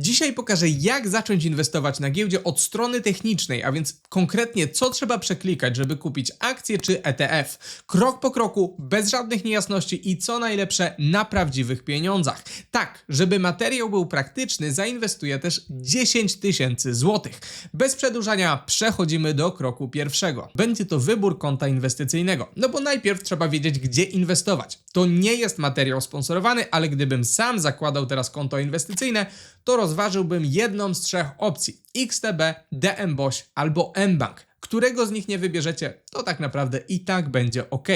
Dzisiaj pokażę, jak zacząć inwestować na giełdzie od strony technicznej, a więc konkretnie co trzeba przeklikać, żeby kupić akcję czy ETF. Krok po kroku, bez żadnych niejasności i co najlepsze, na prawdziwych pieniądzach. Tak, żeby materiał był praktyczny, zainwestuję też 10 tysięcy złotych. Bez przedłużania przechodzimy do kroku pierwszego. Będzie to wybór konta inwestycyjnego. No bo najpierw trzeba wiedzieć, gdzie inwestować. To nie jest materiał sponsorowany, ale gdybym sam zakładał teraz konto inwestycyjne, to rozważyłbym jedną z trzech opcji: XTB, DMBOŚ albo mBank. Którego z nich nie wybierzecie, to tak naprawdę i tak będzie ok.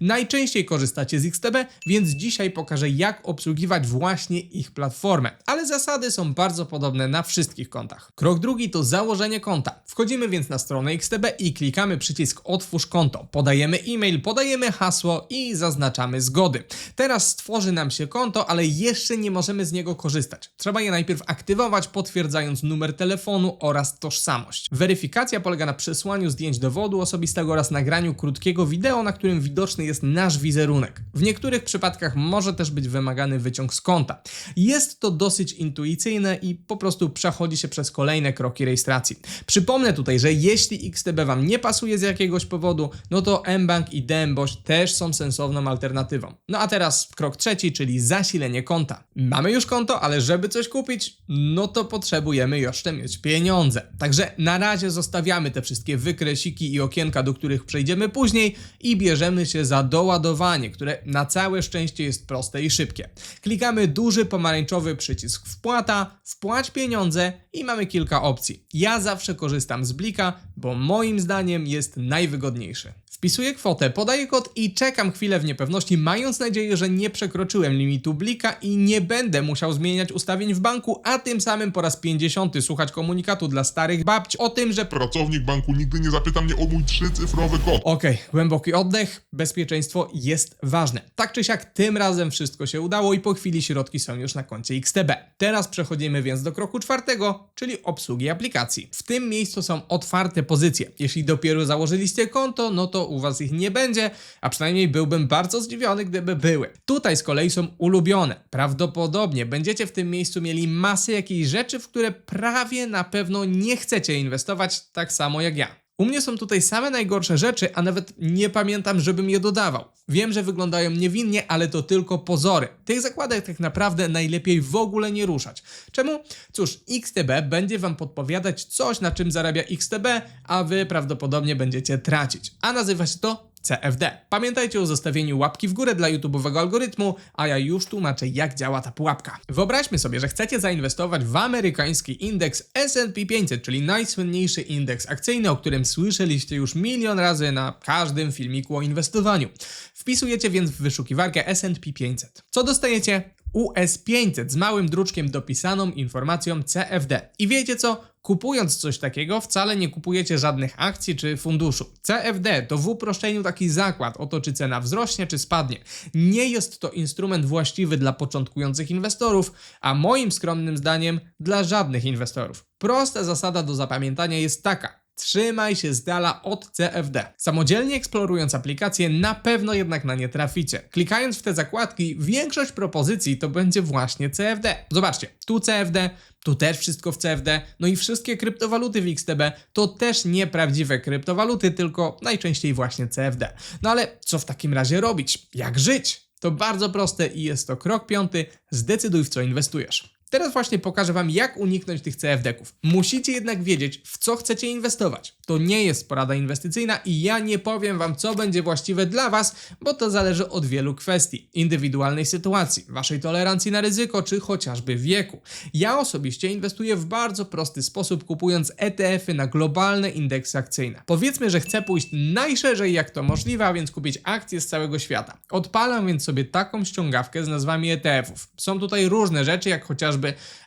Najczęściej korzystacie z XTB, więc dzisiaj pokażę, jak obsługiwać właśnie ich platformę. Ale zasady są bardzo podobne na wszystkich kontach. Krok drugi to założenie konta. Wchodzimy więc na stronę XTB i klikamy przycisk Otwórz konto. Podajemy e-mail, podajemy hasło i zaznaczamy zgody. Teraz stworzy nam się konto, ale jeszcze nie możemy z niego korzystać. Trzeba je najpierw aktywować, potwierdzając numer telefonu oraz tożsamość. Weryfikacja polega na przesłaniu zdjęć dowodu osobistego oraz nagraniu krótkiego wideo, na którym widoczny jest nasz wizerunek. W niektórych przypadkach może też być wymagany wyciąg z konta. Jest to dosyć intuicyjne i po prostu przechodzi się przez kolejne kroki rejestracji. Przypomnę tutaj, że jeśli XTB Wam nie pasuje z jakiegoś powodu, no to mBank i DMBOŚ też są sensowną alternatywą. No a teraz krok trzeci, czyli zasilenie konta. Mamy już konto, ale żeby coś kupić, no to potrzebujemy jeszcze mieć pieniądze. Także na razie zostawiamy te wszystkie wykresiki i okienka, do których przejdziemy później i bierzemy się za doładowanie, które na całe szczęście jest proste i szybkie. Klikamy duży pomarańczowy przycisk wpłata, wpłać pieniądze i mamy kilka opcji. Ja zawsze korzystam z Blika, bo moim zdaniem jest najwygodniejszy. Wpisuję kwotę, podaję kod i czekam chwilę w niepewności, mając nadzieję, że nie przekroczyłem limitu Blika i nie będę musiał zmieniać ustawień w banku, a tym samym po raz 50 słuchać komunikatu dla starych babci o tym, że Pracownik banku nigdy nie zapyta mnie o mój trzycyfrowy kod. Okej, głęboki oddech, bezpieczeństwo jest ważne. Tak czy siak, tym razem wszystko się udało i po chwili środki są już na koncie XTB. Teraz przechodzimy więc do kroku czwartego, czyli obsługi aplikacji. W tym miejscu są otwarte pozycje. Jeśli dopiero założyliście konto, no to u Was ich nie będzie, a przynajmniej byłbym bardzo zdziwiony, gdyby były. Tutaj z kolei są ulubione. Prawdopodobnie będziecie w tym miejscu mieli masę jakichś rzeczy, w które prawie na pewno nie chcecie inwestować, tak samo jak ja. U mnie są tutaj same najgorsze rzeczy, a nawet nie pamiętam, żebym je dodawał. Wiem, że wyglądają niewinnie, ale to tylko pozory. Tych zakładek tak naprawdę najlepiej w ogóle nie ruszać. Czemu? Cóż, XTB będzie Wam podpowiadać coś, na czym zarabia XTB, a Wy prawdopodobnie będziecie tracić. A nazywa się to CFD. Pamiętajcie o zostawieniu łapki w górę dla YouTube'owego algorytmu, a ja już tłumaczę, jak działa ta pułapka. Wyobraźmy sobie, że chcecie zainwestować w amerykański indeks S&P 500, czyli najsłynniejszy indeks akcyjny, o którym słyszeliście już milion razy na każdym filmiku o inwestowaniu. Wpisujecie więc w wyszukiwarkę S&P 500. Co dostajecie? US 500 z małym druczkiem dopisaną informacją CFD. I wiecie co? Kupując coś takiego, wcale nie kupujecie żadnych akcji czy funduszu. CFD to w uproszczeniu taki zakład o to, czy cena wzrośnie, czy spadnie. Nie jest to instrument właściwy dla początkujących inwestorów, a moim skromnym zdaniem dla żadnych inwestorów. Prosta zasada do zapamiętania jest taka. Trzymaj się z dala od CFD. Samodzielnie eksplorując aplikację, na pewno jednak na nie traficie. Klikając w te zakładki, większość propozycji to będzie właśnie CFD. Zobaczcie, tu CFD, tu też wszystko w CFD, no i wszystkie kryptowaluty w XTB to też nieprawdziwe kryptowaluty, tylko najczęściej właśnie CFD. No ale co w takim razie robić? Jak żyć? To bardzo proste i jest to krok piąty. Zdecyduj w co inwestujesz. Teraz właśnie pokażę Wam, jak uniknąć tych CFD-ków. Musicie jednak wiedzieć, w co chcecie inwestować. To nie jest porada inwestycyjna i ja nie powiem Wam, co będzie właściwe dla Was, bo to zależy od wielu kwestii. Indywidualnej sytuacji, Waszej tolerancji na ryzyko, czy chociażby wieku. Ja osobiście inwestuję w bardzo prosty sposób, kupując ETF-y na globalne indeksy akcyjne. Powiedzmy, że chcę pójść najszerzej jak to możliwe, a więc kupić akcje z całego świata. Odpalam więc sobie taką ściągawkę z nazwami ETF-ów. Są tutaj różne rzeczy, jak chociażby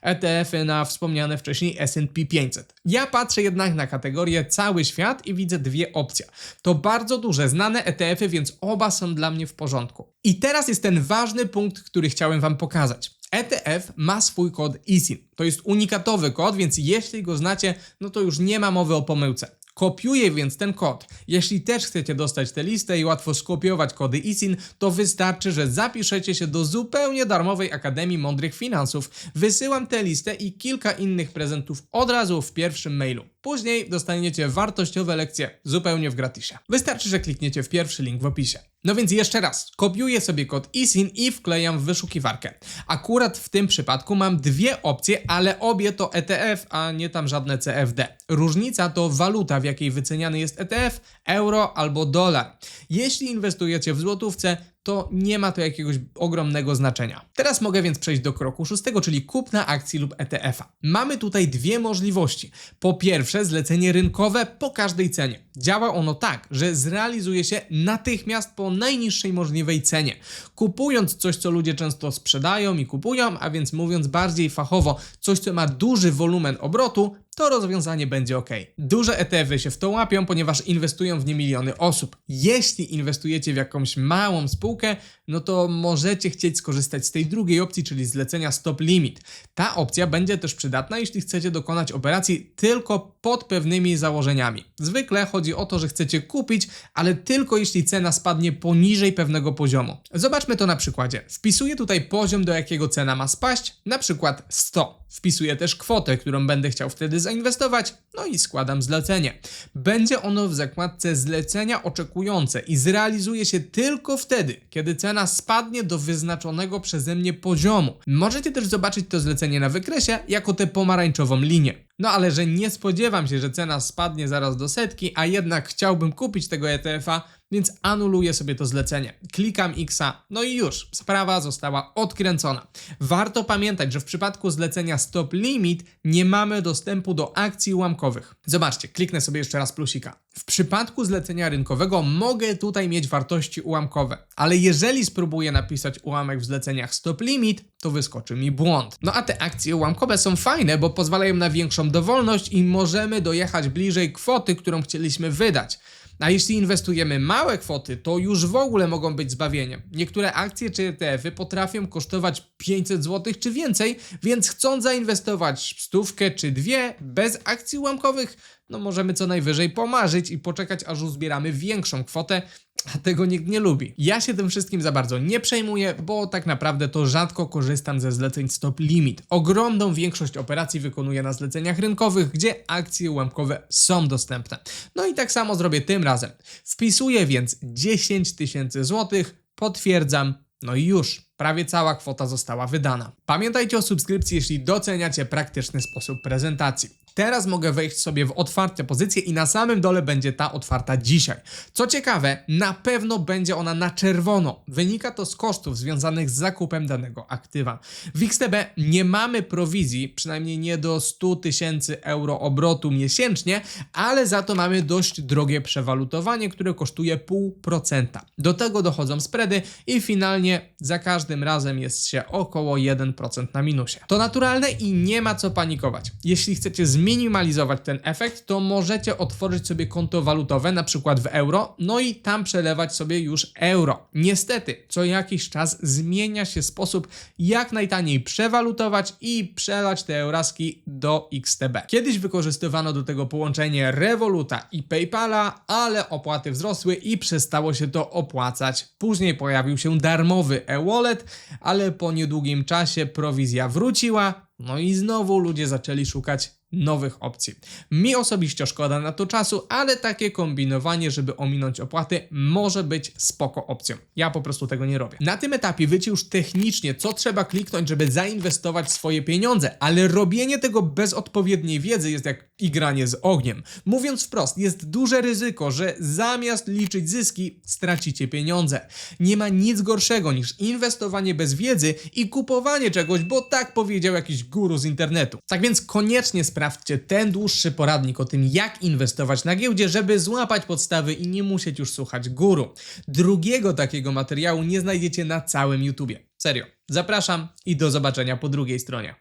ETF-y na wspomniane wcześniej S&P 500. Ja patrzę jednak na kategorię cały świat i widzę dwie opcje. To bardzo duże, znane ETF-y, więc oba są dla mnie w porządku. I teraz jest ten ważny punkt, który chciałem Wam pokazać. ETF ma swój kod ISIN. To jest unikatowy kod, więc jeśli go znacie, no to już nie ma mowy o pomyłce. Kopiuję więc ten kod. Jeśli też chcecie dostać tę listę i łatwo skopiować kody ISIN, to wystarczy, że zapiszecie się do zupełnie darmowej Akademii Mądrych Finansów. Wysyłam tę listę i kilka innych prezentów od razu w pierwszym mailu. Później dostaniecie wartościowe lekcje zupełnie w gratisie. Wystarczy, że klikniecie w pierwszy link w opisie. No więc jeszcze raz, kopiuję sobie kod ISIN i wklejam w wyszukiwarkę. Akurat w tym przypadku mam dwie opcje, ale obie to ETF, a nie tam żadne CFD. Różnica to waluta, w jakiej wyceniany jest ETF, euro albo dolar. Jeśli inwestujecie w złotówce, to nie ma to jakiegoś ogromnego znaczenia. Teraz mogę więc przejść do kroku szóstego, czyli kupna akcji lub ETF-a. Mamy tutaj dwie możliwości. Po pierwsze, zlecenie rynkowe po każdej cenie. Działa ono tak, że zrealizuje się natychmiast po najniższej możliwej cenie. Kupując coś, co ludzie często sprzedają i kupują, a więc mówiąc bardziej fachowo, coś, co ma duży wolumen obrotu, to rozwiązanie będzie ok. Duże ETF-y się w to łapią, ponieważ inwestują w nie miliony osób. Jeśli inwestujecie w jakąś małą spółkę, no to możecie chcieć skorzystać z tej drugiej opcji, czyli zlecenia stop limit. Ta opcja będzie też przydatna, jeśli chcecie dokonać operacji tylko pod pewnymi założeniami. Zwykle chodzi o to, że chcecie kupić, ale tylko jeśli cena spadnie poniżej pewnego poziomu. Zobaczmy to na przykładzie. Wpisuję tutaj poziom, do jakiego cena ma spaść, na przykład 100. Wpisuję też kwotę, którą będę chciał wtedy zainwestować, no i składam zlecenie. Będzie ono w zakładce zlecenia oczekujące i zrealizuje się tylko wtedy, kiedy cena spadnie do wyznaczonego przeze mnie poziomu. Możecie też zobaczyć to zlecenie na wykresie jako tę pomarańczową linię. No ale że nie spodziewam się, że cena spadnie zaraz do setki, a jednak chciałbym kupić tego ETF-a, więc anuluję sobie to zlecenie. Klikam Xa, no i już, sprawa została odkręcona. Warto pamiętać, że w przypadku zlecenia Stop Limit nie mamy dostępu do akcji ułamkowych. Zobaczcie, kliknę sobie jeszcze raz plusika. W przypadku zlecenia rynkowego mogę tutaj mieć wartości ułamkowe, ale jeżeli spróbuję napisać ułamek w zleceniach Stop Limit, to wyskoczy mi błąd. No a te akcje ułamkowe są fajne, bo pozwalają na większą dowolność i możemy dojechać bliżej kwoty, którą chcieliśmy wydać. A jeśli inwestujemy małe kwoty, to już w ogóle mogą być zbawieniem. Niektóre akcje czy ETF-y potrafią kosztować 500 zł czy więcej, więc chcąc zainwestować stówkę czy dwie bez akcji ułamkowych, no możemy co najwyżej pomarzyć i poczekać aż uzbieramy większą kwotę, a tego nikt nie lubi. Ja się tym wszystkim za bardzo nie przejmuję, bo tak naprawdę to rzadko korzystam ze zleceń stop limit. Ogromną większość operacji wykonuję na zleceniach rynkowych, gdzie akcje ułamkowe są dostępne. No i tak samo zrobię tym razem. Wpisuję więc 10 tysięcy złotych, potwierdzam, no i już. Prawie cała kwota została wydana. Pamiętajcie o subskrypcji, jeśli doceniacie praktyczny sposób prezentacji. Teraz mogę wejść sobie w otwarte pozycje i na samym dole będzie ta otwarta dzisiaj. Co ciekawe, na pewno będzie ona na czerwono. Wynika to z kosztów związanych z zakupem danego aktywa. W XTB nie mamy prowizji, przynajmniej nie do 100 tysięcy euro obrotu miesięcznie, ale za to mamy dość drogie przewalutowanie, które kosztuje 0,5%. Do tego dochodzą spready i finalnie za każdym razem jest się około 1% na minusie. To naturalne i nie ma co panikować. Jeśli chcecie zminimalizować ten efekt, to możecie otworzyć sobie konto walutowe, na przykład w euro, no i tam przelewać sobie już euro. Niestety, co jakiś czas zmienia się sposób, jak najtaniej przewalutować i przelać te euraski do XTB. Kiedyś wykorzystywano do tego połączenie Revoluta i PayPala, ale opłaty wzrosły i przestało się to opłacać. Później pojawił się darmowy e-wallet, ale po niedługim czasie prowizja wróciła, no i znowu ludzie zaczęli szukać nowych opcji. Mi osobiście szkoda na to czasu, ale takie kombinowanie, żeby ominąć opłaty, może być spoko opcją. Ja po prostu tego nie robię. Na tym etapie wiecie już technicznie, co trzeba kliknąć, żeby zainwestować swoje pieniądze, ale robienie tego bez odpowiedniej wiedzy jest jak igranie z ogniem. Mówiąc wprost, jest duże ryzyko, że zamiast liczyć zyski, stracicie pieniądze. Nie ma nic gorszego niż inwestowanie bez wiedzy i kupowanie czegoś, bo tak powiedział jakiś guru z internetu. Tak więc koniecznie sprawdźcie ten dłuższy poradnik o tym, jak inwestować na giełdzie, żeby złapać podstawy i nie musieć już słuchać guru. Drugiego takiego materiału nie znajdziecie na całym YouTubie. Serio. Zapraszam i do zobaczenia po drugiej stronie.